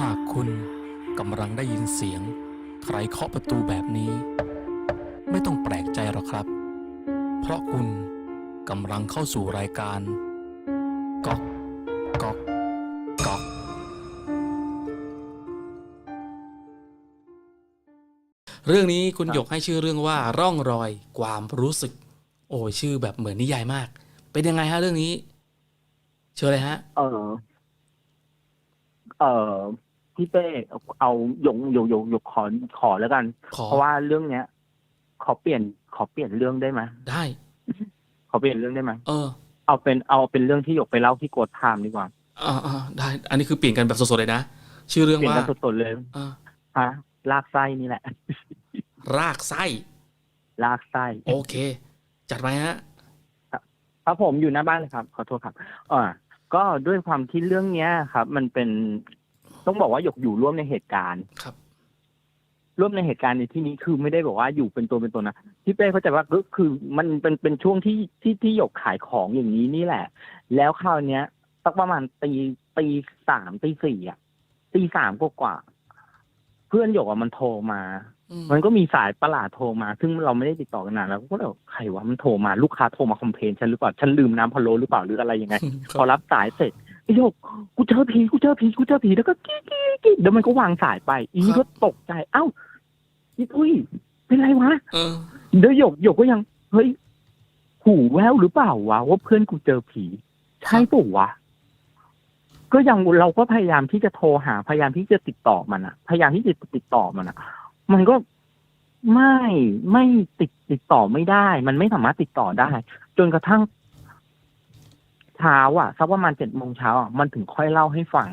หากคุณกำลังได้ยินเสียง ใครเคาะประตูแบบนี้ ไม่ต้องแปลกใจหรอกครับ เพราะคุณกำลังเข้าสู่รายการก๊อกก๊อกก๊อกเรื่องนี้คุณหยกให้ชื่อเรื่องว่าร่องรอยความรู้สึก โอ้ชื่อแบบเหมือนนิยายมาก เป็นยังไงฮะเรื่องนี้ เชิญเลยฮะ เออเออ พี่เป้เอาหยงหยงหยงหยงขอขอแล้วกัน ขอเพราะว่าเรื่องเนี้ย ขอเปลี่ยนขอเปลี่ยนเรื่องได้ไหมได้ ขอเปลี่ยนเรื่องได้ไหมเออเอาเป็นเอาเป็นเรื่องที่หยกไปเล่าที่โกดไทม์ดีกว่าอ่าอ่าได้ อันนี้คือเปลี่ยนกันแบบสดๆเลยนะชื่อเรื่องเปลี่ยนว่ากันสดๆเลยอ่าฮะลากไส้นี่แหละ รากไส้ ลากไส้โอเค จัดไปฮะครับผมอยู่หน้าบ้านเลยครับ ขอโทษครับอ่าก็ด้วยความที่เรื่องเนี้ยครับ มันเป็น ต้องบอกว่าหยกอยู่ร่วมในเหตุการณ์ครับ ร่วมในเหตุการณ์ในที่นี้คือไม่ได้บอกว่าอยู่เป็นตัวเป็นตนนะพี่เป้เข้าใจว่าก็คือมันเป็นเป็นช่วงที่ที่ที่หยกขายของอย่างนี้นี่แหละ แล้วคราวเนี้ยสักประมาณตีตีสามตีสี่อะตีสามกว่าๆเพื่อนหยกอะมันโทรมาอืมมันก็มีสายประหลาดโทรมา ซึ่งเราไม่ได้ติดต่อกันนานแล้วก็เลยบอกใครวะมันโทรมาลูกค้าโทรมาคอมเพลนฉันหรือเปล่าฉันลืมน้ำพะโล้หรือเปล่าหรืออะไรยังไงคพอรับรับสายเสร็จ ไอ้โยกกูเจอผีกูเจอผีกูเจอผีแล้วก็กี้กี้กี้เดี๋ยวมันก็วางสายไป อีนี่ก็ตกใจ เอ้าอีตุ้ยเป็นไรวะเออ เดี๋ยวหยกหยกก็ยัง เฮ้ย หูแววหรือเปล่าวะว่าเพื่อนกูเจอผี ใช่ปะวะ ก็ยังเราก็พยายามที่จะโทรหา พยายามที่จะติดต่อมันอะพยายามที่จะติดต่อมันอะมันก็ไม่ไม่ติดติดต่อไม่ได้ มันไม่สามารถติดต่อได้ จนกระทั่ง เช้าอะสักประมาณเจ็ดโมงเช้าอะมันถึงค่อยเล่าให้ฟัง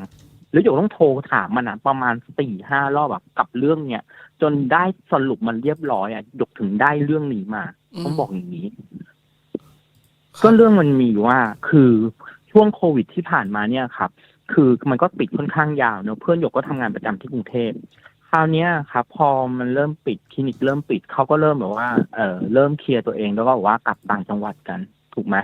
แล้วหยกต้องโทรถามมันอะประมาณสี่ห้ารอบอะกับเรื่องเนี้ยจนได้สรุปมันเรียบร้อยอะหยกถึงได้เรื่องนี้มาต้องบอกอย่างนี้ ก็เรื่องมันมีว่าคือช่วงโควิดที่ผ่านมาเนี่ยครับ คือมันก็ปิดค่อนข้างยาวเนอะเพื่อนหยกก็ทำงานประจำที่กรุงเทพคราวเนี้ยครับพอมันเริ่มปิดคลินิกเริ่มปิดเขาก็เริ่มแบบว่าเออเริ่มเคลียร์ตัวเองแล้วก็บอกว่ากลับต่างจังหวัดกัน ถูกไหม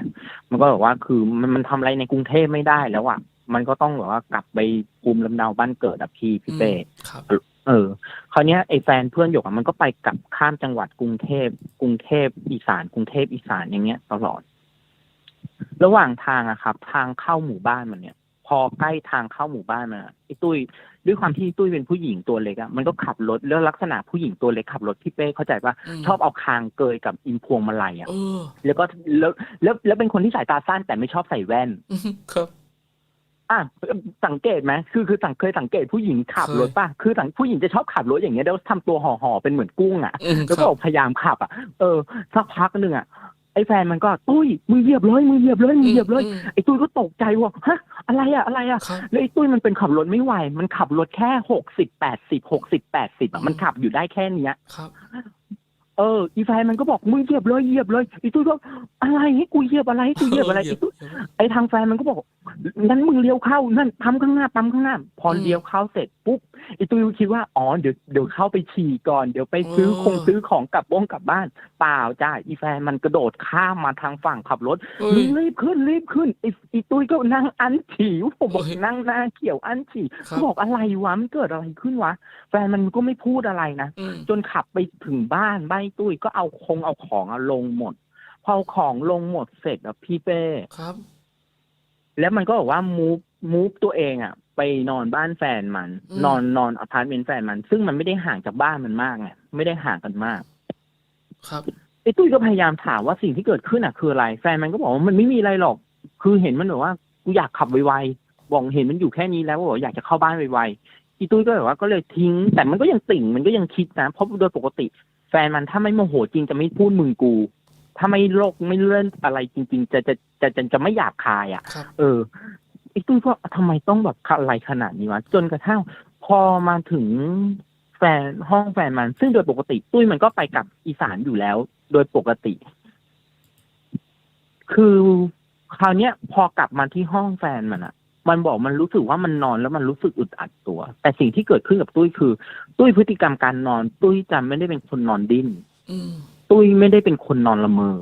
มันก็บอกว่าคือมันมันทำอะไรในกรุงเทพไม่ได้แล้วอะมันก็ต้องแบบว่ากลับไปภูมิลำเนาบ้านเกิดอะพี่พี่เป้ครับ เออคราวเนี้ยไอ้แฟนเพื่อนหยกอะมันก็ไปกลับข้ามจังหวัดกรุงเทพกรุงเทพอีสานกรุงเทพอีสานอย่างเงี้ยตลอด ระหว่างทางอะครับ ทางเข้าหมู่บ้านมันเนี่ย พอใกล้ทางเข้าหมู่บ้านมันอะไอ้ตุ้ยด้วยความที่ตุ้ยเป็นผู้หญิงตัวเล็กอะมันก็ขับรถแล้วลักษณะผู้หญิงตัวเล็กขับรถพี่เป้เข้าใจว่ามชอบเอาคางเกยกับอินพวงมาลัยอะเออแล้วก็แล้วแล้วแล้วเป็นคนที่สายตาสั้นแต่ไม่ชอบใส่แว่นอืมครับอะสังเกตไหมคือคือสังเคยสังเกตผู้หญิงขับรถป่ะคือสังผู้หญิงจะชอบขับรถอย่างเงี้ยแล้วทำตัวห่อๆเป็นเหมือนกุ้งอะอืมแล้วคก็รับพยายามขับอะเออสักพักหนึ่งอะ ไอ้แฟนมันก็ตุ้ยมือเหยียบเลยมือเหยียบเลยมือเหยียบเลยมไอ้ตุ้ยก็ตกใจว่าฮะอะไรอะอะไรอะครับแล้วไอ้ตุ้ยมันเป็นขับรถไม่ไหว มันขับรถแค่หกสิบแปดสิบหกสิบแปดสิบอะมันขับอยู่ได้แค่เนี้ยครับเอออีแฟนมันก็บอกมือเหยียบเลยเหยียบเลยไอ้ตุ้ยก็อะไรให้กูเหยียบอะไรให้กูเหยียบอะไรเหยียไอ้บตุ้ยไอ้ทางแฟนมันก็บอกงั้นมึงเลี้ยวเข้านั่นปั๊มข้างหน้าปั๊มข้างหน้า พออืมเลี้ยวเข้าเสร็จปุ๊บไอ้ตุ้ยก็คิดว่าอ๋อเดี๋ยวเดี๋ยวเข้าไปฉี่ก่อนเดี๋ยวไปซื้อเออคงซื้อของกลับบ้งกลับบ้าน เปล่าจ้าอีแฟนมันกระโดดข้ามมาทางฝั่งขับรถเอ้มึยงรีบขึ้นรีบขึ้นไอ้ไอ้ตุ้ยก็นั่งอันฉี่ผมบอกเฮ้ยนั่งหน้าเขียวอันฉี่ครัเขาบบอกอะไรวะมันเกิดอะไรขึ้นวะ แฟนมันก็ไม่พูดอะไรนะอืมจนขับไปถึงบ้านบ้านไอ้ตุ้ยก็เอาคงเอาของอะลงหมด พอเอาของลงหมดเสร็จอะพี่เป้ ครับ แล้วมันก็บอกว่ามูฟมูฟตัวเองอะไปนอนบ้านแฟนมัน อืม นอนนอนอพาร์ตเมนต์แฟนมัน ซึ่งมันไม่ได้ห่างจากบ้านมันมากไงไม่ได้ห่างกันมาก ครับ ไอ้ตุ้ยก็พยายามถามว่าสิ่งที่เกิดขึ้นอะคืออะไร แฟนมันก็บอกว่ามันไม่มีอะไรหรอก คือเห็นมันแบบว่ากูอยากขับไวๆบอกเห็นมันอยู่แค่นี้แล้วก็บอกอยากจะเข้าบ้านไวๆอีตุ้ยก็แบบว่าก็เลยทิ้ง แต่มันก็ยังติ่งมันก็ยังคิดนะเพราะโดยปกติ แฟนมันถ้าไม่โมโหจริงจะไม่พูดมึงกู ถ้าไม่โลกไม่เลื่อนอะไรจริง ๆ จะจะจะจะจะไม่หยาบคายอะครับเออไอ้ตุ้ยก็ทำไมต้องแบบอะไรขนาดนี้วะจนกระทั่งพอมาถึงแฟนห้องแฟนมัน ซึ่งโดยปกติตุ้ยมันก็ไปกับอีสานอยู่แล้ว โดยปกติ คือคราวเนี้ยพอกลับมาที่ห้องแฟนมันอะ มันบอกมันรู้สึกว่ามันนอนแล้วมันรู้สึกอึดอัดตัว แต่สิ่งที่เกิดขึ้นกับตุ้ยคือ ตุ้ยพฤติกรรมการนอน ตุ้ยจำไม่ได้เป็นคนนอนดิ้นอืมตุ้ยไม่ได้เป็นคนนอนละเมอ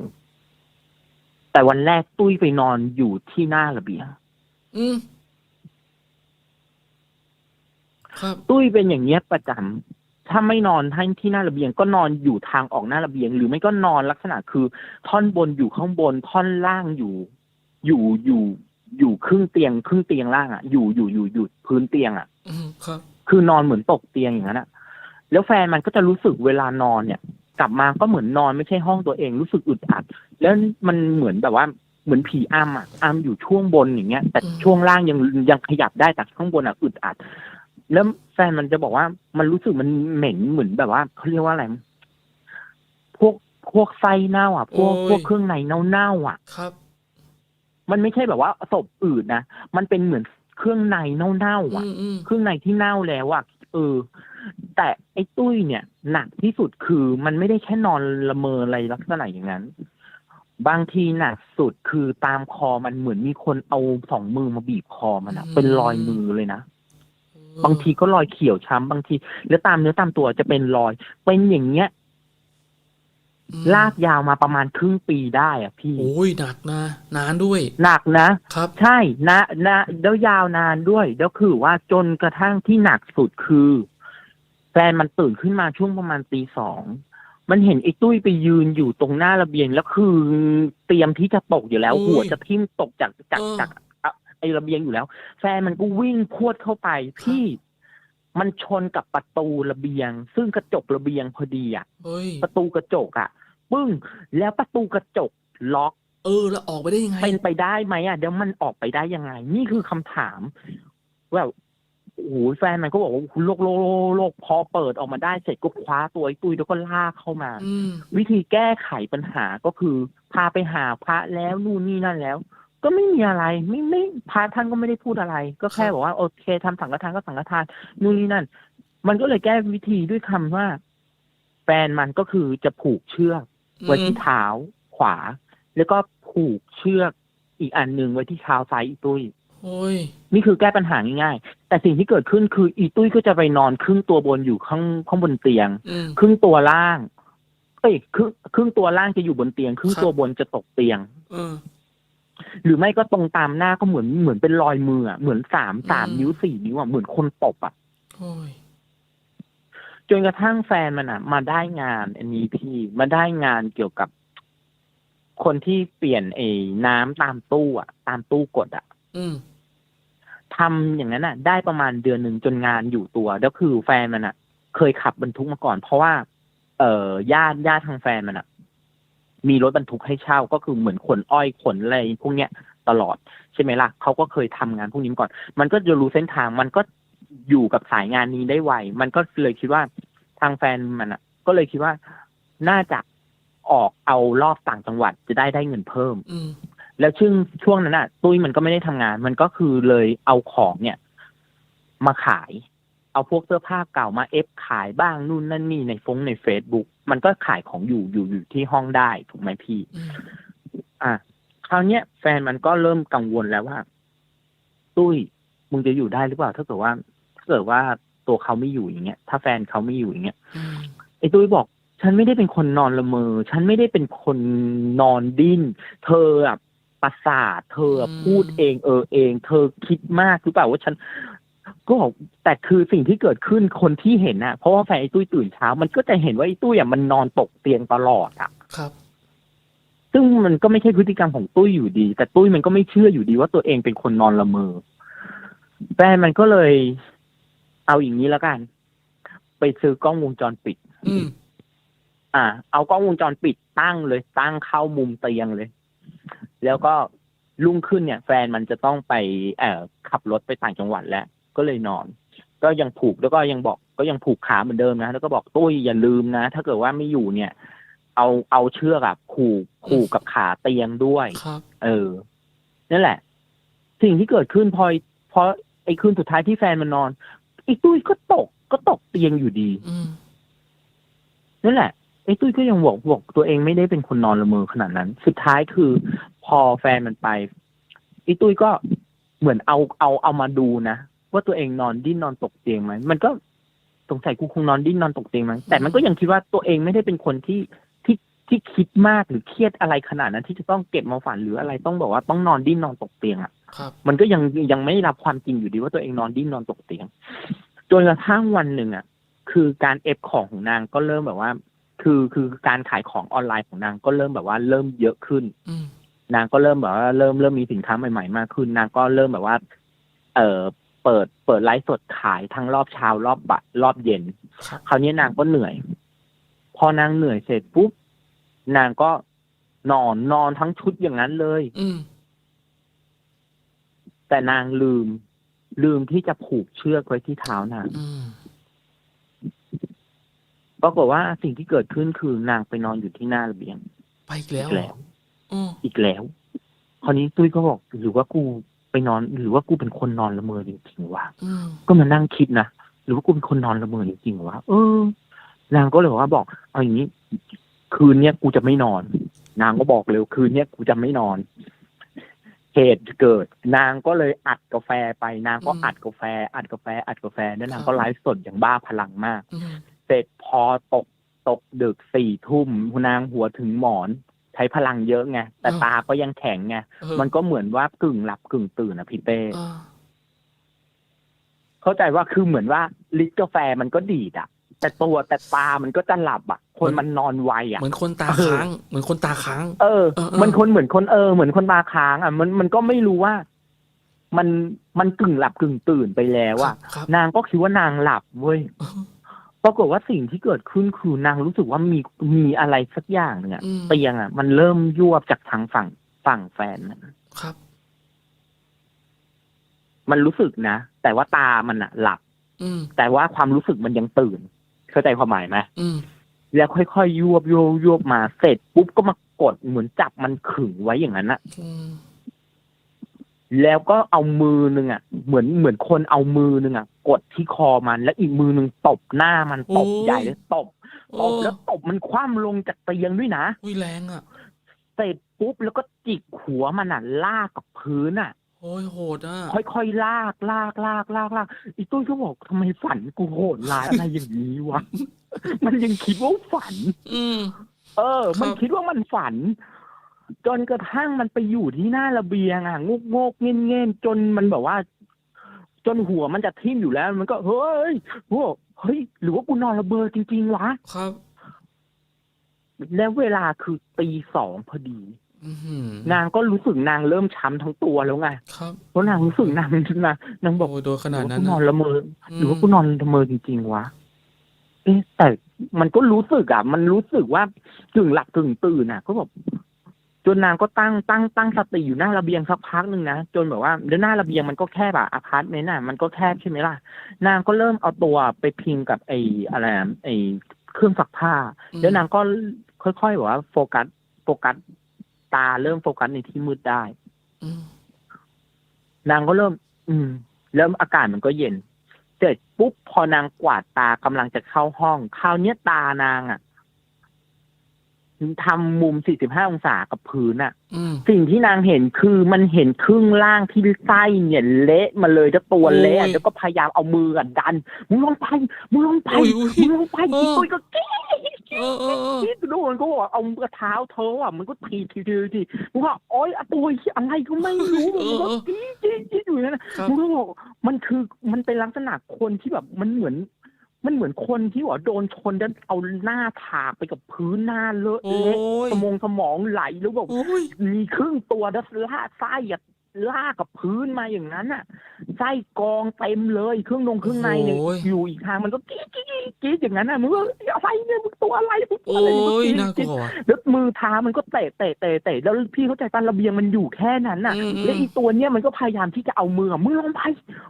แต่วันแรกตุ้ยไปนอนอยู่ที่หน้าระเบียงอืมครับตุ้ยเป็นอย่างเงี้ยประจำถ้าไม่นอนที่ที่หน้าระเบียง ก็นอนอยู่ทางออกหน้าระเบียง หรือไม่ก็นอนลักษณะคือ ท่อนบนอยู่ข้างบนท่อนล่างอยู่ อยู่อยู่ อยู่ครึ่งเตียงครึ่งเตียงล่างอะอยู่อยู่อยู่อยู่พื้นเตียงอะอืมครับ คือนอนเหมือนตกเตียงอย่างนั้นอะ แล้วแฟนมันก็จะรู้สึกเวลานอนเนี่ย กลับมาก็เหมือนนอนไม่ใช่ห้องตัวเองรู้สึกอึดอัด แล้วมันเหมือนแบบว่าเหมือนผีอ้ำอะอ้ำอยู่ช่วงบนอย่างเงี้ย แต่อืมช่วงล่างยังยังขยับได้แต่ข้างบนอะอึดอัด แล้วแฟนมันจะบอกว่ามันรู้สึกมันเหม็นเหมือนแบบว่าเขาเรียกว่าอะไรพวกพวกไส้เน่าอะ พวกพวกเครื่องในเน่าๆอะ ครับ มันไม่ใช่แบบว่าศพอืดนะมันเป็นเหมือนเครื่องในเน่าๆอือะมอืมเครื่องในที่เน่าแล้วอะเออ แต่ไอ้ตุ้ยเนี่ย หนักที่สุดคือมันไม่ได้แค่นอนละเมออะไรลักษณะอย่างนั้น บางทีหนักสุดคือตามคอมันเหมือนมีคนเอาสองมือมาบีบคอมันอะเป็นรอยมือเลยนะบางทีก็รอยเขียวช้ำบางที แล้วตามเนื้อตามตัวจะเป็นรอย เป็นอย่างเงี้ยอืม ลากยาวมาประมาณครึ่งปีได้อะพี่โอ้ยหนักนะนานด้วย หนักนะครับ ใช่นะนะแล้วยาวนานด้วยแล้วคือว่าจนกระทั่งที่หนักสุดคือ แฟนมันตื่นขึ้นมาช่วงประมาณตีสองมันเห็นไอ้ตุ้ยไปยืนอยู่ตรงหน้าระเบียงแล้วคือเตรียมที่จะตกอยู่แล้วอุ้ยหัวจะทิ่มตกจากจากเออ จากอะไอ้ระเบียงอยู่แล้ว แฟนมันก็วิ่งพรวดเข้าไปพี่มันชนกับประตูระเบียง ซึ่งกระจกระเบียงพอดีอะ เฮ้ยประตูกระจกอะ ปึ้ง แล้วประตูกระจกล็อกเออ แล้วออกไปได้ยังไง เป็นไปได้ไหมอะเดี๋ยวมันออกไปได้ยังไง นี่คือคำถามแบบโอ้โหแฟนมันก็บอกว่าโลกโลกโลกโลกพอเปิดออกมาได้เสร็จก็คว้าตัวไอ้ตุ้ยแล้วก็ลากเข้ามาอืมวิธีแก้ไขปัญหาก็คือ พาไปหาพระแล้วนู่นนี่นั่นแล้ว ก็ไม่มีอะไรไม่ไม่พระท่านก็ไม่ได้พูดอะไร ก็แค่บอกว่าโอเคทำสังฆทานก็สังฆทานนู่นนี่นั่น มันก็เลยแก้วิธีด้วยคำว่า แฟนมันก็คือจะผูกเชือก ไว้ที่เท้าขวา แล้วก็ผูกเชือกอีกอันหนึ่งไว้ที่เท้าซ้ายอีตุ้ยโอ้ยนี่คือแก้ปัญหาง่ายๆ แต่สิ่งที่เกิดขึ้นคืออีตุ้ยก็จะไปนอนครึ่งตัวบนอยู่ข้างข้างบนเตียงอืมครึ่งตัวล่างเอ้ยครึ่งครึ่งตัวล่างจะอยู่บนเตียง ครึ่งครับตัวบนจะตกเตียงเออหรือไม่ก็ตรงตามหน้าก็เหมือนเหมือนเป็นรอยมืออะเหมือนสามสามอืมนิ้วสี่นิ้วอะเหมือนคนตบอะโอ้ย จนกระทั่งแฟนมันอะมาได้งานอันนี้พี่มาได้งานเกี่ยวกับ คนที่เปลี่ยนเอน้ำตามตู้อะตามตู้กดอะอืมทำอย่างนั้นอะได้ประมาณเดือนหนึ่งจนงานอยู่ตัวแล้วคือแฟนมันอะเคยขับบรรทุกมาก่อน เพราะว่า เอ่อญาติญาติทางแฟนมันอะมีรถบรรทุกให้เช่าก็คือเหมือนขนอ้อยขนอะไรพวกเนี้ยตลอดใช่ไหมล่ะเขาก็เคยทำงานพวกนี้มาก่อน มันก็จะรู้เส้นทางมันก็ อยู่กับสายงานนี้ได้ไว มันก็เลยคิดว่าทางแฟนมันอะ ก็เลยคิดว่าน่าจะออกเอารอบต่างจังหวัดจะได้ได้เงินเพิ่มอืมแล้วซึ่งช่วงนั้นอะ ตุ้ยมันก็ไม่ได้ทำงาน มันก็คือเลยเอาของเนี่ย มาขาย เอาพวกเสื้อผ้าเก่ามาเอฟขายบ้างนู่นนั่นนี่ในฟงในเฟซบุ๊กมันก็ขายของอยู่อยู่อยู่ที่ห้องได้ถูกไหมพี่อืมอะคราวเนี้ยแฟนมันก็เริ่มกังวลแล้วว่า ตุ้ยมึงจะอยู่ได้หรือเปล่าถ้าเกิดว่าถ้า เกิดว่าตัวเขาไม่อยู่อย่างเงี้ย ถ้าแฟนเขาไม่อยู่อย่างเงี้ยอืมไอ้ตุ้ยบอก ฉันไม่ได้เป็นคนนอนละเมอ ฉันไม่ได้เป็นคนนอนดิ้น เธออะประสาทเธออะพูดเอง เออเอง เธอคิดมากหรือเปล่าว่าฉัน ก็บอกแต่คือสิ่งที่เกิดขึ้นคนที่เห็นน่ะเพราะว่าแฟนไอ้ตุ้ยตื่นเช้า มันก็จะเห็นว่าไอ้ตุ้ยอะมันนอนตกเตียงตลอดอะครับซึ่งมันก็ไม่ใช่พฤติกรรมของตุ้ยอยู่ดี แต่ตุ้ยมันก็ไม่เชื่ออยู่ดีว่าตัวเองเป็นคนนอนละเมอแฟนมันก็เลย เอาอย่างนี้แล้วกัน ไปซื้อกล้องวงจรปิด อืม อ่า เอากล้องวงจรปิดตั้งเลย ตั้งเข้ามุมเตียงเลย แล้วก็รุ่งขึ้นเนี่ย แฟนมันจะต้องไป เอ่อขับรถไปต่างจังหวัดแล้ว ก็เลยนอน ก็ยังผูกแล้วก็ยังบอกก็ยังผูกขาเหมือนเดิมนะ แล้วก็บอกตุ้ยอย่าลืมนะ ถ้าเกิดว่าไม่อยู่เนี่ย เอาเอาเชือกอะผูกผูกกับขาเตียงด้วย ครับ เออ นั่นแหละ สิ่งที่เกิดขึ้นพอพอไอ้คืนสุดท้ายที่แฟนมันนอน ไอ้ตุ้ยก็ตกก็ตกเตียงอยู่ดีอืมนั่นแหละไอ้ตุ้ยก็ยังบอกบอกตัวเองไม่ได้เป็นคนนอนละเมอขนาดนั้น สุดท้ายคือ พอแฟนมันไปไอ้ตุ้ยก็เหมือนเอาเอาเอามาดูนะว่าตัวเองนอนดิ้นนอนตกเตียงไหมมันก็สงสัยกูคงนอนดิ้นนอนตกเตียงมั้งแต่มันก็ยังคิดว่าตัวเองไม่ได้เป็นคนที่ ที่ที่คิดมากหรือเครียดอะไรขนาดนั้นที่จะต้องเก็บมาฝันหรืออะไรต้องบอกว่าต้องนอนดิ้นนอนตกเตียงอะครับมันก็ยังยังไม่รับความจริงอยู่ดีว่าตัวเองนอนดิ้นนอนตกเตียงจนกระทั่งวันหนึ่งอะ คือการเอฟของของนางก็เริ่มแบบว่า คือคือการขายของออนไลน์ของนางก็เริ่มแบบว่าเริ่มเยอะขึ้นอืมนางก็เริ่มแบบว่าเริ่มเริ่มมีสินค้าใหม่ๆมากขึ้น นางก็เริ่มแบบว่า เออเปิดเปิดไลฟ์สดขายทั้งรอบเช้ารอบบ่ายรอบเย็น ครับคราวนี้นางก็เหนื่อย พอนางเหนื่อยเสร็จปุ๊บ นางก็นอนนอนทั้งชุดอย่างนั้นเลย อืมแต่นางลืม ลืมที่จะผูกเชือกไว้ที่เท้านางอืมปรากฏว่าสิ่งที่เกิดขึ้นคือนางไปนอนอยู่ที่หน้าระเบียง ไปอีกแล้วอีกแล้วอ๋ออีกแล้ว คราวนี้ตุ้ยก็บอกหรือว่ากูไปนอน หรือว่ากูเป็นคนนอนละเมอจริงๆวะอืมก็มานั่งคิดนะหรือว่ากูเป็นคนนอนละเมอจริงๆวะเออนางก็เลยว่าบอกเอาอย่างนี้ คืนเนี้ยกูจะไม่นอน นางก็บอกเลยคืนเนี้ยกูจะไม่นอนเหตุเกิด นางก็เลยอัดกาแฟไป นางก็อัดกาแฟ อัดกาแฟ อัดกาแฟแล้วนางก็ไลฟ์สดอย่างบ้าพลังมากอืมเสร็จพอตกตกดึกสี่ทุ่มนางหัวถึงหมอน ใช้พลังเยอะไงแต่ตาก็ยังแข็งไงเออมันก็เหมือนว่ากึ่งหลับกึ่งตื่นอะพี่เต้อ่าเข้าใจว่าคือเหมือนว่าลิตรกาแฟมันก็ดีดอะ แต่ตัวแต่ตามันก็จะหลับอะคนมันนอนไวอะเหมือนคนตาเออค้าง เหมือนคนตาค้างเออเออเออ มันคนเหมือนคนเออ เหมือนคนตาค้างอะมันมันก็ไม่รู้ว่า มันมันกึ่งหลับกึ่งตื่นไปแล้วอะครับนางก็คิดว่านางหลับเว้ยเออปรากฏว่าสิ่งที่เกิดขึ้นคือนางรู้สึกว่ามีมีอะไรสักอย่างหนึ่งอะอืมเตียงอะมันเริ่มยวบจากทางฝั่งฝั่งแฟนน่ะครับ มันรู้สึกนะ แต่ว่าตามันอะหลับอืมแต่ว่าความรู้สึกมันยังตื่น เข้าใจความหมายไหมอืมแล้วค่อยๆยวบยวบยวบมาเสร็จปุ๊บก็มากดเหมือนจับมันขึงไว้อย่างนั้นอะอืมแล้วก็เอามือหนึ่งอะเหมือนเหมือนคนเอามือหนึ่งอะกดที่คอมัน แล้วอีกมือหนึ่งตบหน้ามันตบใหญ่เลยตบโอ้ตบแล้วตบมันคว่ำลงจากเตียงด้วยนะอุ้ยแรงอะ เสร็จปุ๊บแล้วก็จิกหัวมันอะลากกับพื้นอะ โอ้ยโหดอะ ค่อยๆลากลากลากลากลากอีตุ้ยก็บอกทำไมฝันกูโหดร้ายอะไรอย่างนี้วะ มันยังคิดว่าฝัน อืม เออครับมันคิดว่ามันฝัน จนกระทั่งมันไปอยู่ที่หน้าระเบียงอะงกงกๆเงี้ยเงี้ยๆจนมันแบบว่า จนหัวมันจะทิ่มอยู่แล้ว มันก็เฮ้ยโอ้เฮ้ย หรือว่ากูนอนระเบอจริงๆวะ ครับ แล้วเวลาคือตีสองพอดีอือหือ นางก็รู้สึกนางเริ่มช้ำทั้งตัวแล้วไงครับเพราะนางรู้สึกนางนางนางบอกโอ้ยโดนขหรืนาดอว่านั้นกูนอนอะละเมอมหรือว่ากูนอนละเมอจริงๆวะเอ๊ะแต่มันก็รู้สึกอะ มันรู้สึกว่ากึ่งหลับกึ่งตื่นอะ ก็แบบจนนางก็ตั้งตั้งตั้งสติอยู่หน้าระเบียงสักพักหนึ่งนะจนแบบว่าแล้วหน้าระเบียงมันก็แคบอะอพาร์ตเมนต์อะมันก็แคบใช่ไหมล่ะ นางก็เริ่มเอาตัวไปพิงกับไอ้อะไรอะไอ้เครื่องซักผ้าอืมแล้วนางก็ค่อยๆแบบว่าโฟกัสโฟกัส ตาเริ่มโฟกัสในที่มืดได้อืมนางก็เริ่ม อืมแล้วอากาศมันก็เย็น เสร็จปุ๊บพอนางกวาดตากำลังจะเข้าห้องคราวเนี้ยตานางอะทำมุม 45 องศากับพื้นอะอืมสิ่งที่นางเห็นคือมันเห็นครึ่งล่างที่ไส้เนี่ยเละมาเลยแล้วตัวเละโอ้ยแล้วก็พยายามเอามืออะดันมึงลงไปมึงลงไปอุ้ยอุ้ยมึงลงไปเอออีตุ้ยก็กรี๊ด เออเออเออที่ดูมันก็บอกเอามือเท้าเธออะมันก็ทีทีทีทีมึงว่าโอ๊ยอะตัวเหี้ยอะไรก็ไม่รู้เอมันอก็กรี๊ดกรี๊ดกรี๊ดอยู่นั่นนะครับ มึงก็บอกมันคือมันเป็นลักษณะคนที่แบบมันเหมือน มันเหมือนคนที่ว่าโดนชนแล้วเอาหน้าถากไปกับพื้นหน้าเลอะโอ้เละยสมองสมองไหลแล้วแบบโอ้ยมีครึ่งตัวแล้วลากไส้อะ ลากกับพื้นมาอย่างนั้นอะไส้กองเต็มเลยเครื่องนงเครื่องในเนี่ยโอ้ย อยู่อีกทางมันก็กรี๊ดกรี๊ดกรี๊ดกรี๊ดอย่างนั้นอะมึงว่าอะไรเนี่ยมึงตัวอะไรมึงตัวโอ้อะไรมึงก็ยกรี๊ดน่ากกรี๊ด ลัวว่ะ แล้วมือเท้ามันก็เตะเตะเตะเตะแล้วพี่เข้าใจปะระเบียงมันอยู่แค่นั้นน่ะ อืมอืมแล้วอีตัวเนี้ยมันก็พยายามที่จะเอามืออะมึงลงไป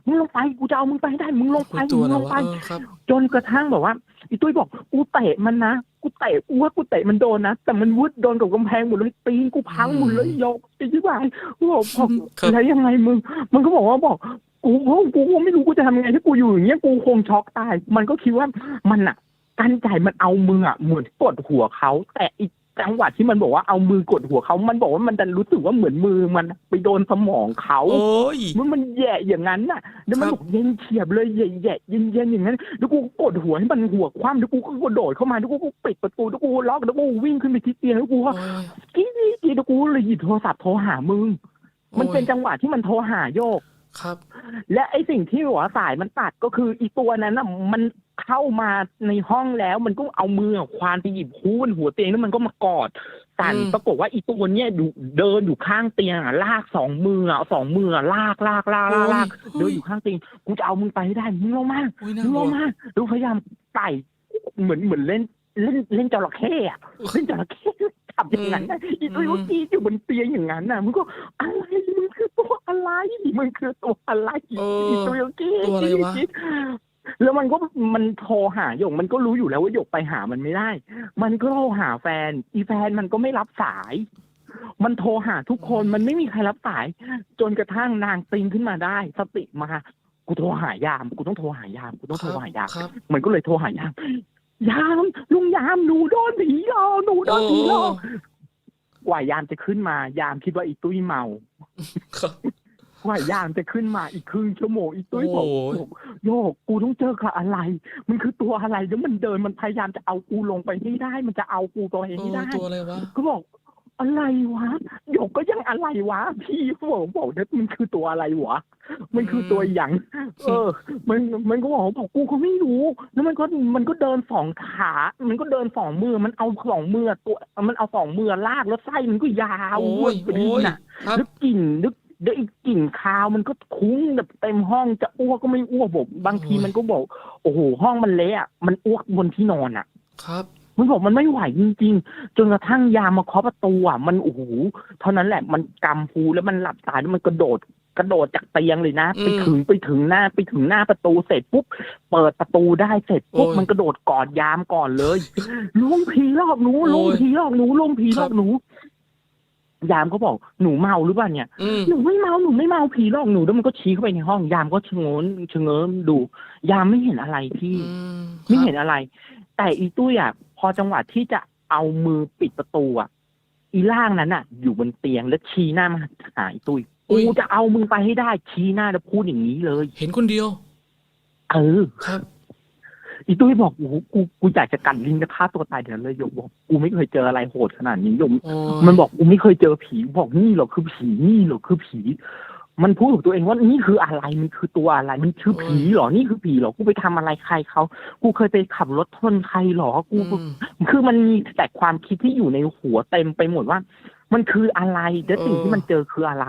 มึงลงไป กูจะเอามึงไปให้ได้ มึงลงไปเป็นตัวมึงอะไรลงวะไป เออครับ จนกระทั่งแบบว่าอีตุ้ยบอกกูเตะมันนะกูเตะกูว่ากูเตะมันโดนนะแต่มันวุดโดนกับกำแพงหมดเลยตีนกูพังหมดเลยยกไอ้ที่บ้านกูบอกบอกครับแล้วยังไงมึงมันก็บอกว่าบอกกูกูกูก็ไม่รู้กูจะทำยังไงถ้ากูอยู่อย่างเงี้ยกูคงช็อกตาย มันก็คิดว่ามันอะกันใจมันเอามืออะเหมือนกดหัวเขาแต่อีก จังหวะที่มันบอกว่าเอามือกดหัวเขามันบอกว่ามันดันรู้สึกว่าเหมือนมือมันไปโดนสมองเขาโอ้ย มันมันแย่อย่างนั้นน่ะแล้วมันครับ บอกเย็นเฉียบเลยแย่แย่เย็นเย็นอย่างนั้นแล้วกูกดหัวให้มันหัวคว่ำแล้วกูก็กระโดดเข้ามาแล้วกูก็ปิดประตูแล้วกูล็อกแล้วกูวิ่งขึ้นไปที่เตียงแล้วกูก็ โอ้ย กี้กี้กี้แล้วกูเลยหยิบโทรศัพท์โทรหามึงมันเป็นจังหวะที่มันโทรหาโยก ครับ และไอสิ่งที่หัวสายมันตัดก็คืออีตัวนั้นน่ะมัน เข้ามาในห้องแล้วมันก็เอามือควานไปหยิบคูบนหัวเตียงแล้วมันก็มากอดสั่นอืมปรากฏว่าอีตัวเนี้ยอยู่เดินอยู่ข้างเตียงอะลากสองมืออะเอาสองมืออะลากลากลากลากลากเดินอยู่ข้างเตียงกูจะเอามึงไปให้ได้มึงลงมาโอ้ยน่ามึงกลลัวงมาดูพยายามไต่เหมือนเหมือนเล่นเล่นเล่นจระเข้อะเล่นจระเข้ทำอย่างนั้นน่ะอีตัวอืมกรีดอยู่บนเตียงอย่างนั้นน่ะมึงก็อะไรมึงคือตัวอะไรมึงคือตัวอะไรเอออีตัวกี้ตัวอะไรวะ แล้วมันก็มันโทรหาหยกมันก็รู้อยู่แล้วว่าหยกไปหามันไม่ได้ มันก็โทรหาแฟน อีแฟนมันก็ไม่รับสาย มันโทรหาทุกคนมันไม่มีใครรับสาย จนกระทั่งนางติงขึ้นมาได้ สติมากูโทรหายาม กูต้องโทรหายามกูต้องโทรหายามครับ มันก็เลยโทรหายาม ยามลุงยามหนูโดนผีหลอกหนูโดนผีหลอกกว่ายามจะขึ้นมา ยามคิดว่าอีตุ้ยเมา ครับ กว่ายามจะขึ้นมาอีกครึ่งชั่วโมงอีตุ้ยบอกโอ้ยโยกโยกกูต้องเจอกับอะไร มันคือตัวอะไรแล้วมันเดินมันพยายามจะเอากูลงไปให้ได้ มันจะเอากูตัวเองเอให้อได้ตัวอะไรวะก็บอกอะไรวะหยกก็ยังอะไรวะ พี่ก็บอกบอกเนี่ยมันคือตัวอะไรวะ มันคือตัวอย่างเออ มันมันก็บอกบอกกูก็ไม่รู้ แล้วมันก็มันก็เดินสองขา มันก็เดินสองมือ มันเอาสองมือตัว มันเอาสองมือลากแล้วไส้มันก็ยาวโอ้ยปรีโอ้ยน่ะครับแล้วกลิ่นนึก ได้อีกกลิ่นคาวมันก็คุ้งแบบเต็มห้องจะอ้วกก็ไม่อ้วกบอกบางทีโอ้ยมันก็บอก โอ้โหห้องมันเละอะมันอ้วกบนที่นอนอะ ครับมันบอกมันไม่ไหวจริง ๆ จนกระทั่งยามมาเคาะประตูอะมันโอ้โหเท่านั้นแหละมันกำพูแล้วมันหลับตาแล้วมันกระโดดกระโดดจากเตียงเลยนะอืมไปถึงไปถึงหน้าไปถึงหน้าประตูเสร็จปุ๊บเปิดประตูได้เสร็จปุ๊บโอ้ยมันกระโดดกอดยามก่อนเลยลุงผีหลอกหนูโอ้ยลุงผีหลอกหนูลุงผีหลอครักบหนู ยามก็บอกหนูเมาหรือเปล่าเนี่ยอืมหนูไม่เมาหนูไม่เมาผีหลอกหนูแล้วมันก็ชี้เข้าไปในห้อง ยามก็ชะโงนชะเง้มดู ยามไม่เห็นอะไรพี่อืมไม่ครับเห็นอะไร แต่อีตุ้ยอะพอจังหวะที่จะเอามือปิดประตูอะ อีล่างนั้นอะ อยู่บนเตียงแล้วชี้หน้ามาหาอีตุ้ยกูจะเอามึงไปให้ได้ชี้หน้าแล้วพูดอย่างนี้เลย เห็นคนเดียว เออครับ อีตุ้ยบอกโอ้โหกูกูอยากจะกัดลิ้นจะฆ่าตัวตายเดี๋ยวเลยโยมบอกกูไม่เคยเจออะไรโหดขนาดนี้โยมโอ้มันบอกกูไม่เคยเจอผีบอกนี่เหรอคือผีนี่เหรอคือผี มันพูดกับตัวเองว่านี่คืออะไรมันคือตัวอะไรมันคือผีเหรอนี่คือผีเหรอกูไปทำอะไรใครเขากูเคยไปขับรถชนใครเหรอกูอืมคือมันมีแต่ความคิดที่อยู่ในหัวเต็มไปหมดว่า มันคืออะไรและสิ่งเออที่มันเจอคืออะไร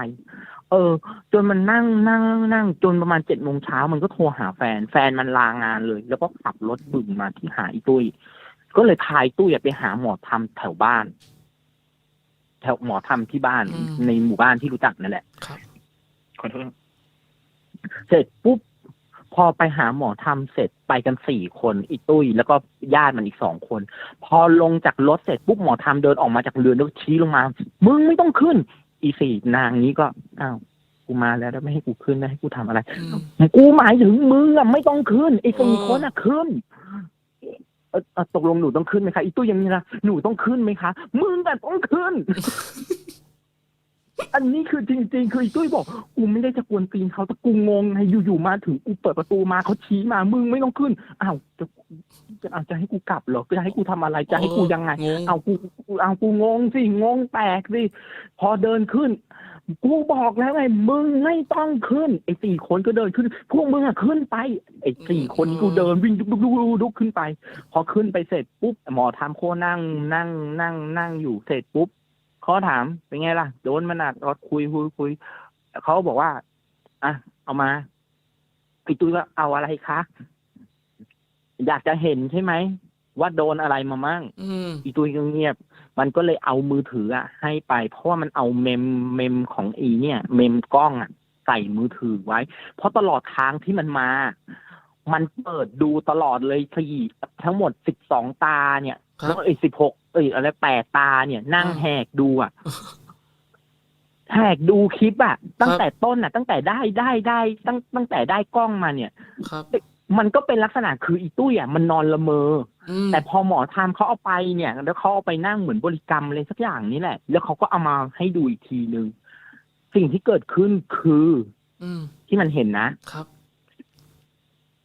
เออ จนมันนั่งนั่งนั่งจนประมาณเจ็ดโมงเช้ามันก็โทรหาแฟน แฟนมันลางานเลย แล้วก็ขับรถบึ่งมาที่หาอีตุ้ย ก็เลยพายตุ้ยไปหาหมอทำแถวบ้าน แถวหมอทำที่บ้านอืม ในหมู่บ้านที่รู้จักนั่นแหละ ครับ ขอโทษเสร็จปุ๊บพอไปหาหมอทำเสร็จไปกันสี่คนอีตุ้ย แล้วก็ญาติมันอีกสองคน พอลงจากรถเสร็จปุ๊บหมอทำเดินออกมาจากเรือแล้วชี้ลงมา มึงไม่ต้องขึ้น อีสี่นางนี้ก็อ้าวกูมาแล้วแล้วไม่ให้กูขึ้นแล้วให้กูทำอะไรอืมกูหมายถึงมึงอะไม่ต้องขึ้นไอ้สี่เออคนอะขึ้นเออเออตกลงหนูต้องขึ้นไหมคะอีตุ้ยยังมีนะหนูต้องขึ้นไหมคะมึงแต่ต้องขึ้น อันนี้คือจริง ๆ คืออีตุ้ยบอกกูไม่ได้จะกวนตีนเขาแต่กูงงไงอยู่ๆมาถึงกูเปิดประตูมาเขาชี้มามึงไม่ต้องขึ้นอ้าว จะจะเอาจะให้กูกลับเหรอจะให้กูทำอะไรจะให้กูยังไงงงเอากูกูเอากูงงสิงงแปลกสิพอเดินขึ้น กูบอกแล้วไงมึงไม่ต้องขึ้นไอ้สี่คนก็เดินขึ้น พวกมึงอะขึ้นไปไอ้สี่คนนี้กูเดินวิ่งดุกดุกดุกดุกดุกขึ้นไป พอขึ้นไปเสร็จปุ๊บหมอทำโคนั่งนั่งนั่งนั่งอยู่เสร็จปุ๊บเขาถามเป็นไงล่ะโดนมันหนักก็คุยคุยคุยเขาบอกว่าอะเอามาไอ้ตุ้ยก็เอาอะไรคะ อยากจะเห็นใช่ไหม ว่าโดนอะไรมามั่งอืมอีตุ้ยก็เงียบ มันก็เลยเอามือถืออะ ให้ไป เพราะว่ามันเอาเมมเมมของอีเนี่ย เมมกล้องอะใส่มือถือไว้ เพราะตลอดทางที่มันมา มันเปิดดูตลอดเลยสี่ทั้งหมดสิบสองตาเนี่ยครับเอ้ยสิบหกเอ้ยอะไรแปดตาเนี่ย นั่งอ่าแหกดูอะแหกดูคลิปอะ ตั้งครับแต่ต้นอะ ตั้งแต่ได้ได้ได้ ตั้งตั้งแต่ได้กล้องมาเนี่ยครับ มันก็เป็นลักษณะคืออีตุ้ยอะมันนอนละเมออืมแต่พอหมอทำเขาเอาไปเนี่ย แล้วเขาเอาไปนั่งเหมือนบริกรรมอะไรสักอย่างนี่แหละ แล้วเขาก็เอามาให้ดูอีกทีนึง สิ่งที่เกิดขึ้นคืออืมที่มันเห็นนะครับ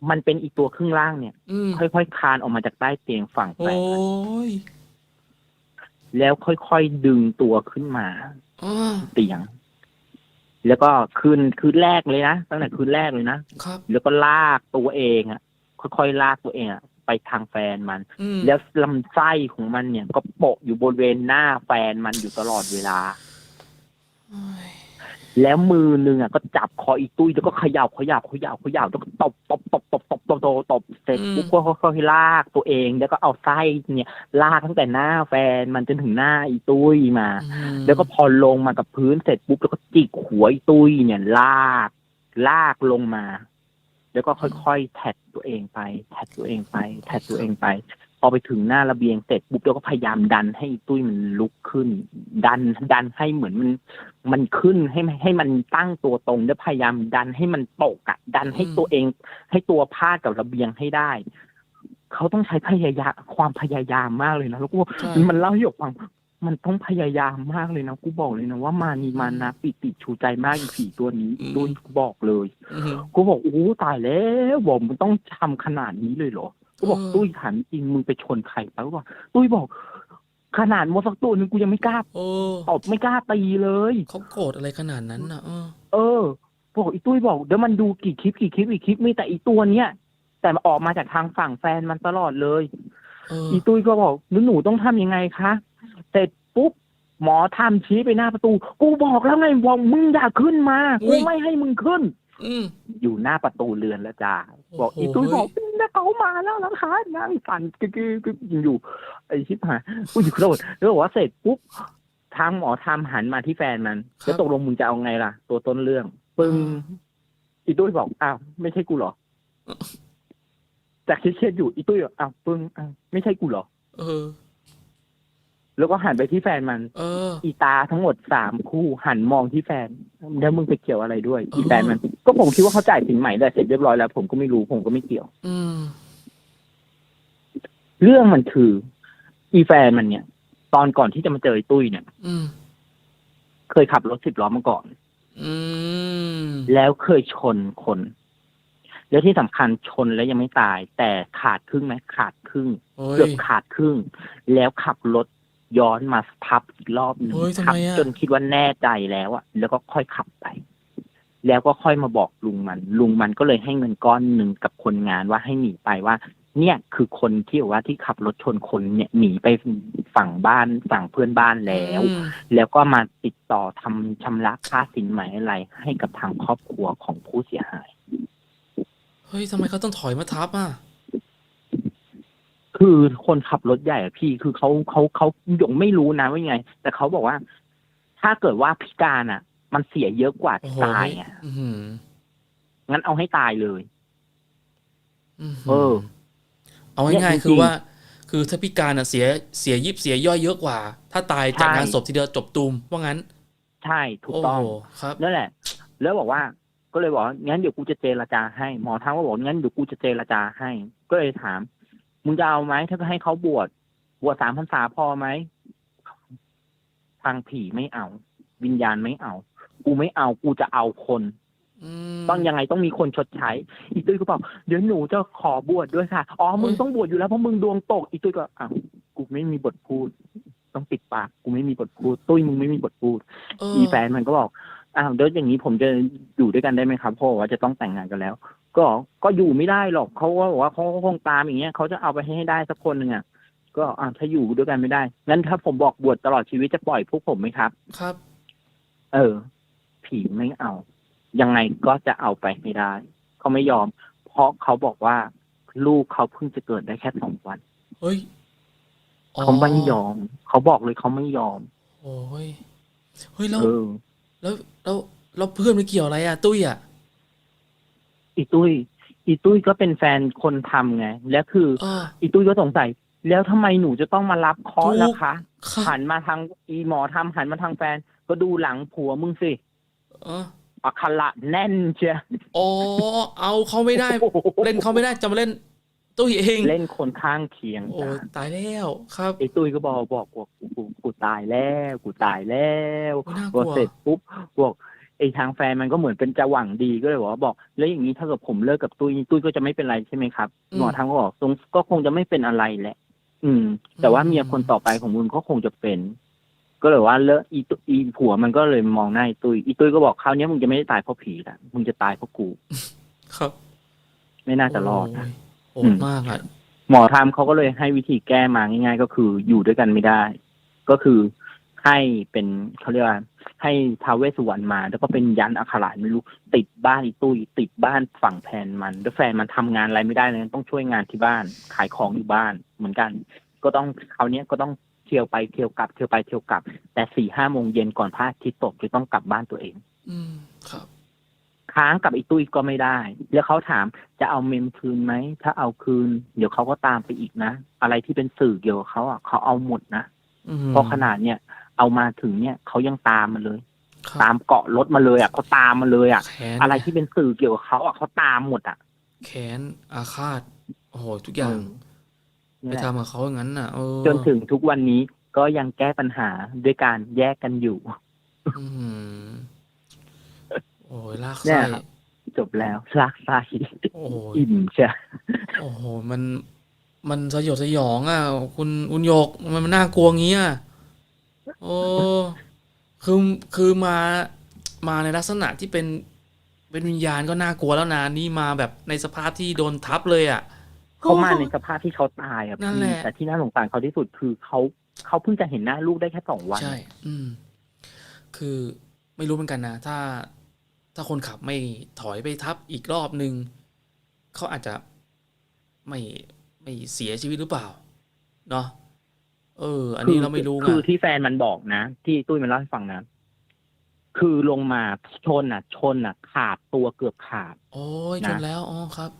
มันเป็นอีกตัวครึ่งล่างเนี่ยอืมค่อยๆคลานออกมาจากใต้เตียงฝั่งแฟโอ้นยแล้วค่อยๆดึงตัวขึ้นมาอ่าเตียง แล้วก็คืนคืนแรกเลยนะตั้งแต่คืนแรกเลยนะครับ แล้วก็ลากตัวเองอะค่อยๆลากตัวเองอะไปทางแฟนมัน อืมแล้วลำไส้ของมันเนี่ยก็โปะอยู่บริเวณหน้าแฟนมันอยู่ตลอดเวลา โอ้ย แล้วมือหนึ่งอะก็จับคออีตุ้ยแล้วก็เขย่าเขย่าเขย่าเขย่าแล้วก็ตบตบตบตบตบตบตบตบเสร็จปุ๊บก็ค่อยๆลากตัวเอง แล้วก็เอาไส้เนี่ยลากตั้งแต่หน้าแฟนมันจนถึงหน้าอีตุ้ยมาอืมแล้วก็พอลงมากับพื้นเสร็จปุ๊บแล้วก็จิกหัวอีตุ้ยเนี่ยลากลากลงมา แล้วก็ค่อยๆแท็ดตัวเองไป แท็ดตัวเองไป แท็ดตัวเองไป พอไปถึงหน้าระเบียงเสร็จปุ๊บแล้วก็พยายามดันให้อีตุ้ยมันลุกขึ้น ดันดันให้เหมือนมันมันขึ้นให้ให้มันตั้งตัวตรงแล้วพยายามดันให้มันตกอะดันให้ตัวเอง ให้ตัวพาดกับระเบียงให้ได้เขาต้องใช้พยายามความพยายามมากเลยนะแล้วก็ใช่มันเล่าให้หยกฟังมันต้องพยายามมากเลยนะกูบอกเลยนะว่ามานีมานะปิติชูใจมากอีผีตัวนี้อืมดุยกูบอกเลยอืมกูบอกโอ้ตายแล้วบอกมันต้องทำขนาดนี้เลยเหรอ กูบอกเออตุ้ยถามจริงมึงไปชนใครไปวะตุ้ยบอก ขนาดมดสักตัวหนึงกูยังไม่กล้าโอ้ตบไม่กล้าตีเลย เขาโกรธอะไรขนาดนั้นน่ะเออ เออบอกอีตุ้ยบอกเดี๋ยวมันดูกี่คลิปกี่คลิปกี่คลิปมีแต่อีตัวเนี้ยแต่มันออกมาจากทางฝั่งแฟนมันตลอดเลย เอออีตุ้ยก็บอกหนูหนูต้องทำยังไงคะเสร็จปุ๊บหมอทำชี้ไปหน้าประตู กูบอกแล้วไงว่ามึงอย่าขึ้นมากูไม่ให้มึงขึ้น อืม อยู่หน้าประตูเรือนแล้วจ้าโอ้โหบอกอีตุ้ยบอกนะเขามาแล้วนะคะนั่งสั่นกึกกึกกึกอยู่ ไอ้ชิบหายกูอยู่โกรธแล้วบอกว่าเสร็จปุ๊บทางหมอทำหันมาที่แฟนมันแล้วตกลงมึงจะเอาไงล่ะ ตัวต้นเรื่อง ปึ้งอีตุ้ยบอกอ้าวไม่ใช่กูเหรอจากเครียดๆอยู่อีตุ้ยบอกอ้าวปึ้งอ้าวไม่ใช่กูเหรอ เออ แล้วก็หันไปที่แฟนมัน เออ อีตาทั้งหมดสามคู่หันมองที่แฟน แล้วมึงไปเกี่ยวอะไรด้วย อีเออแฟนมัน ก็ผมคิดว่าเขาจ่ายสินใหม่ได้เสร็จเรียบร้อยแล้ว ผมก็ไม่รู้ผมก็ไม่เกี่ยว อืม เรื่องมันคือ อีแฟนมันเนี่ย ตอนก่อนที่จะมาเจอไอ้ตุ้ยเนี่ย อืม เคยขับรถสิบล้อมาก่อน อืม แล้วเคยชนคน แล้วที่สำคัญชนแล้วยังไม่ตาย แต่ขาดครึ่งไหมขาดครึ่ง โอ้เกือยบขาดครึ่ง แล้วขับรถ ย้อนมาทับอีกรอบหนึ่งเฮ้ยทำขัไมอะจนคิดว่าแน่ใจแล้วอะแล้วก็ค่อยขับไป แล้วก็ค่อยมาบอกลุงมัน ลุงมันก็เลยให้เงินก้อนหนึ่งกับคนงานว่าให้หนีไปว่า เนี่ยคือคนที่บอกว่าที่ขับรถชนคนเนี่ยหนีไปฝั่งบ้านฝั่งเพื่อนบ้านแล้ว อืมแล้วก็มาติดต่อทำชำระค่าสินไหมอะไร ให้กับทางครอบครัวของผู้เสียหาย เฮ้ยทำไมเขาต้องถอยมาทับอะ คือคนขับรถใหญ่อะพี่คือเขาเขาเขาหยงไม่รู้นะว่ายังไง แต่เขาบอกว่า ถ้าเกิดว่าพิการอะมันเสียเยอะกว่าโอ้โหตายอะอือหืองั้นเอาให้ตายเลยอือหืเออ เอาง่ายเนี่ยๆคือจริงๆว่า คือถ้าพิการอะเสียเสียยิบเสียย่อยเยอะกว่า ถ้าตายจากใช่งานศพทีเดียวจบตูมว่างั้น ใช่ถูกต้องโโหครับนั่นแหละ แล้วบอกว่า ก็เลยบอกว่างั้นเดี๋ยวกูจะเจรจาให้หมอทักว่าบอกงั้นเดี๋ยวกูจะเจรจาให้ ก็เลยถาม มึงจะเอาไหมถ้าให้เขาบวชบวชสามพรรษาพอไหมทางผีไม่เอา วิญญาณไม่เอา กูไม่เอากูจะเอาคนอืมต้องยังไงต้องมีคนชดใช้ อีตุ้ยก็บอกเดี๋ยวหนูจะขอบวชดด้วยค่ะ อ๋อ มึงเฮ้ยต้องบวชอยู่แล้วเพราะมึงดวงตก อีตุ้ยก็อ้าวกูไม่มีบทพูด ต้องปิดปาก กูไม่มีบทพูด ตุ้ยมึงไม่มีบทพูดเอออีแฟนมันก็บอก อ้าวเดี๋ยวอย่างนี้ผมจะอยู่ด้วยกันได้ไหมครับเพราะว่าจะต้องแต่งงานกันแล้ว ก็ก็อยู่ไม่ได้หรอกเขาก็บอกว่าเขาก็คงตามอย่างเงี้ยเขาจะเอาไปให้ได้สักคนหนึ่งอะก็อ่าถ้าอยู่ด้วยกันไม่ได้งั้นถ้าผมบอกบวชตลอดชีวิตจะปล่อยพวกผมไหมครับ ครับ เออ ผีไม่เอา ยังไงก็จะเอาไปไม่ได้เขาไม่ยอม เพราะเขาบอกว่าลูกเขาเพิ่งจะเกิดได้แค่สองวันเฮ้ยเขาไม่ยอม เขาบอกเลยเขาไม่ยอม โอ้ยเฮ้ยแล้วเออ แล้วแล้วแล้วเพื่อนไม่เกี่ยวอะไรอะ ตุ้ยอะ อีตุ้ย อีตุ้ยก็เป็นแฟนคนทำไง แล้วคือ เออ อีตุ้ยก็สงสัย แล้วทำไมหนูจะต้องมารับเคราะห์ถูกล่ะคะครับหันมาทางอีหมอทำหันมาทางแฟน ก็ดูหลังผัวมึงสิเอออักขระแน่นเชีย อ๋อเอาเขาไม่ได้ เล่นเขาไม่ได้จะมาเล่น ตุ้ยเองเล่นคนข้างเคียงโอ้จ้ะตายแล้วครับ ไอ้ตุ้ยก็บอกบอกบอกกูกูกูตายแล้วกูตายแล้วโอ้น่ากพลัอวเสร็จปุ๊บบอกไอ้ทางแฟนมันก็เหมือนเป็นจะหวังดีก็เลยบอกว่าบอก แล้วอย่างนี้ถ้าเกิดผมเลิกกับตุ้ยตุ้ยก็จะไม่เป็นไรใช่ไหมครับหมอทางก็บอกตรงก็คงจะไม่เป็นอะไรแหละ อืม แต่ว่าเมียคนต่อไปของมึงก็คงจะเป็น ก็เลยว่าเลิกอีตุอีผัวมันก็เลยมองหน้าอีตุ้ยอีตุ้ยก็บอกคราวเนี้ยมึงจะไม่ได้ตายเพราะผีละมึงจะตายเพราะกู ครับไม่น่าจะรอดนะโอ้ย โหดมากอะหมอทำเขาก็เลยให้วิธีแก้มาง่าย ๆ ก็คืออยู่ด้วยกันไม่ได้ ก็คือให้เป็นเขาเรียกว่าให้ท้าวเวสสุวรรณมา แล้วก็เป็นยันอักขระไม่รู้ ติดบ้านอีตุ้ยติดบ้านฝั่งแฟนมัน แล้วแฟนมันทำงานอะไรไม่ได้เลยต้องช่วยงานที่บ้านขายของอยู่บ้านเหมือนกัน ก็ต้องคราวเนี้ยก็ต้องเที่ยวไปเที่ยวกลับเที่ยวไปเที่ยวกลับ แต่สี่ห้าโมงเย็นก่อนพระอาทิตย์ตกจะต้องกลับบ้านตัวเอง อืมครับ ค้างกับไอ้ตุ้ยก็ไม่ได้ แล้วเขาถามจะเอาเมมคืนไหม ถ้าเอาคืน เดี๋ยวเขาก็ตามไปอีกนะ อะไรที่เป็นสื่อเกี่ยวกับเขาอะเขาเอาหมดนะอืมเพราะขนาดเนี่ยเอามาถึงเนี่ยเขายังตามมาเลยครับตามเกาะรถมาเลยอะเขาตามมาเลยอะแค้นอะไรที่เป็นสื่อเกี่ยวกับเขาอะเขาตามหมดอะแค้นอาฆาตโอ้โหทุกอย่างนี่ไปแหละทำกับเขาอย่างนั้นน่ะเออจนถึงทุกวันนี้ก็ยังแก้ปัญหาด้วยการแยกกันอยู่ อืม โอ้ยลากเนี่ไส้ยครับ จบแล้วลากไส้โอ้โหอิ่มเชียโอ้โห มัน มันสยดสยองอะ คุณอุนโยก มันมันน่ากลัวงี้อะ โอ้ คือ คือมา มาในลักษณะที่เป็น เป็นวิญญาณก็น่ากลัวแล้วนะ นี่มาแบบในสภาพที่โดนทับเลยอะเขามาในสภาพที่เขาตายอะนั่นแหพี่ละ แต่ที่น่าสงสารเขาที่สุดคือเขาเขาเพิ่งจะเห็นหน้าลูกได้แค่สองวัน ใช่ อืม คือไม่รู้เหมือนกันนะ ถ้า ถ้าคนขับไม่ถอยไปทับอีกรอบนึงเขาอาจจะไม่ไม่เสียชีวิตหรือเปล่า เนาะเออ อันนี้เราไม่รู้ไงคือที่แฟนมันบอกนะ ที่ตุ้ยมันเล่าให้ฟังนะคือลงมาชนอะ ชนอะ ขาดตัวเกือบขาด โอ้ยนะจนแล้วอ๋อครับ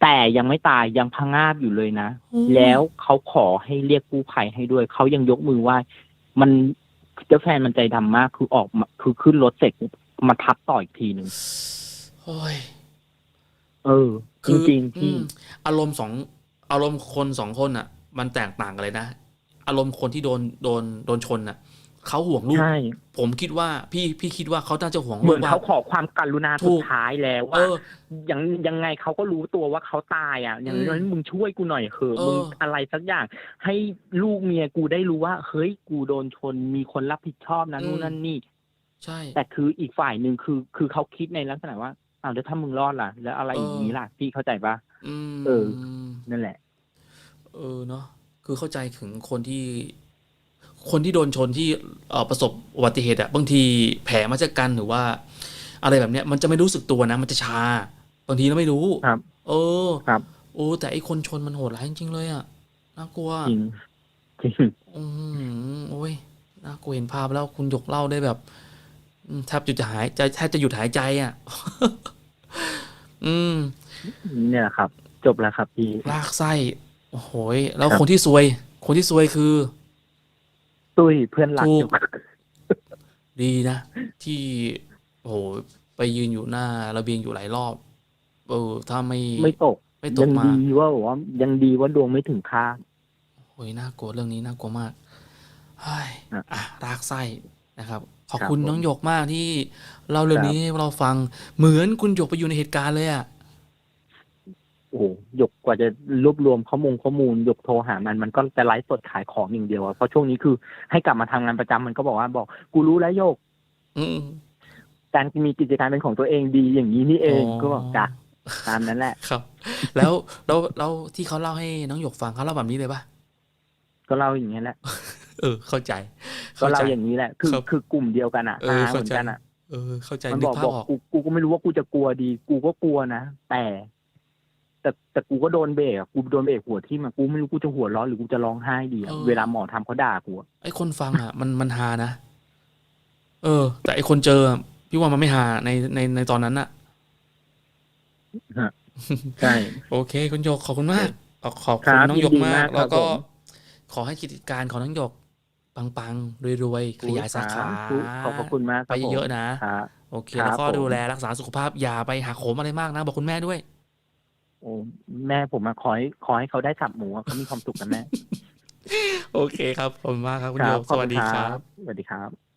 แต่ยังไม่ตายยังพังงาบอยู่เลยนะโอ้ยแล้วเขาขอให้เรียกกู้ภัยให้ด้วย เขายังยกมือไหว้มันเจ้าแฟนมันใจดำมาก คือออกมาคือขึ้นรถเสร็จ มาทับต่ออีกทีหนึ่งโอ้ยเออจคือริงๆที่อืมอารมณ์สองอารมณ์คนสองคนอะ มันแตกต่างกันเลยนะ อารมณ์คนที่โดนโดนโดนชนอะเขาห่วงลูกใช่ผมคิดว่าพี่พี่คิดว่าเขาน่าจะห่วงเหลูมือกนว่าเขาขอความกรุณาถูสุกดท้ายแล้วเอว่าอยังยังไงเขาก็รู้ตัวว่าเขาตายอะ อย่างอืมนั้นมึงช่วยกูหน่อยเถอะเออมึงอะไรสักอย่าง ให้ลูกเมียกูได้รู้ว่า เฮ้ยกูโดนชนมีคนรับผิดชอบนะอืมนู่นนั่นนี่ ใช่ แต่คืออีกฝ่ายหนึ่งคือคือเขาคิดในลักษณะว่าอ้าวแล้วถ้ามึงรอดล่ะ แล้วอะไรอย่างนี้ล่ะพี่เข้าใจปะอืมเออ นั่นแหละ เออเนาะคือเข้าใจถึงคนที่ คนที่โดนชนที่เอ่อประสบอุบัติเหตุอะบางทีแผลมาจากกันหรือว่า อะไรแบบเนี้ย มันจะไม่รู้สึกตัวนะมันจะชา บางทีเราไม่รู้ครับ เออครับโอ้แต่ไอคนชนมันโหดร้ายจริงๆเลยอะน่ากลัวจริงจริงอืมโอ้ยน่ากลัวเห็นภาพแล้วคุณหยกเล่าได้แบบอืม แทบจะหายใจแทบจะหยุดหายใจอะอืม เนี่ยแหละครับ จบแล้วครับพี่ลากไส้ โอ้โหยแล้วคนที่ซวย คนที่ซวยคือ ตุ้ยเพื่อนรักถูกอยู่ดีนะ ที่โอ้โหไปยืนอยู่หน้าระเบียงอยู่หลายรอบ เออ ถ้าไม่ไม่ตกไม่ตยักงมา ดีว่าบอกว่ายังดีว่าดวงไม่ถึงคาด โอ้ยน่ากลัวเรื่องนี้น่ากลัวมากเฮ้ยครับอะรากไส้นะครับ ขอบครับคุณผมน้องหยกมากที่เล่าเรื่องนี้ให้เราฟังเหมือนคุณหยกไปอยู่ในเหตุการณ์เลยอะโอ้โหหยกกว่าจะรวบรวมข้อมูลข้อมูลหยกโทรหามันมันก็จะไลฟ์สดขายของอย่างเดียวอะเพราะช่วงนี้คือให้กลับมาทำงานประจำมันก็บอกว่าบอก กูรู้แล้วโยกอืมการมีกิจการเป็นของตัวเองดีอย่างนี้นี่เองอ๋อก็บอกจ้ะตามนั้นแหละ ครับ แล้วแล้วแล้วที่เขาเล่าให้น้องหยกฟังเขาเล่าแบบนี้เลยปะก็เล่าอย่างนี้ยแหละ เออ เข้าใจก็เล่าใจอย่างนี้แหละ คือครับคือกลุ่มเดียวกันอะเอออาเข้าเหมือนใจกันอะเออ เข้าใจมันนึบอกกภาพบอกออกกูกูก็ไม่รู้ว่ากูจะกลัวดี กูก็กลัวนะแต่ แต่แต่กูก็โดนเบรกอะกูโดนเบรกหัวที่มากูไม่รู้กูจะหัวเร้อนหรือกูจะร้องไห้ดีอะเออเวลาหมอทำเขาด่ากูอะไอ้คนฟังอะ มันมันฮานะเออ แต่ไอ้คนเจออะพี่ว่ามันไม่ฮาในในในตอนนั้นอะใช่โอเค คุณหยกขอบคุณมาก ขอขอบครัคุณบน้องหยกยินดีมากมากครับแล้วก็ผมขอให้กิจการของน้องหยก ปังๆรวยๆขยายสาขาขอบพระคุณมากคไปรับผมเยอะๆนะครับโอเคครับแล้วก็ผมดูแลรักษาสุขภาพอย่าไปหักโหมอะไรมากนะ บอกคุณแม่ด้วย โอ้แม่ผมมาขอให้ขอให้เขาได้สับหมูอะเขามีความสุขกันแม่โอเคครับขอบคุณมากครับคุณหยกขสอบวัสณดีครับ สวัสดีครับ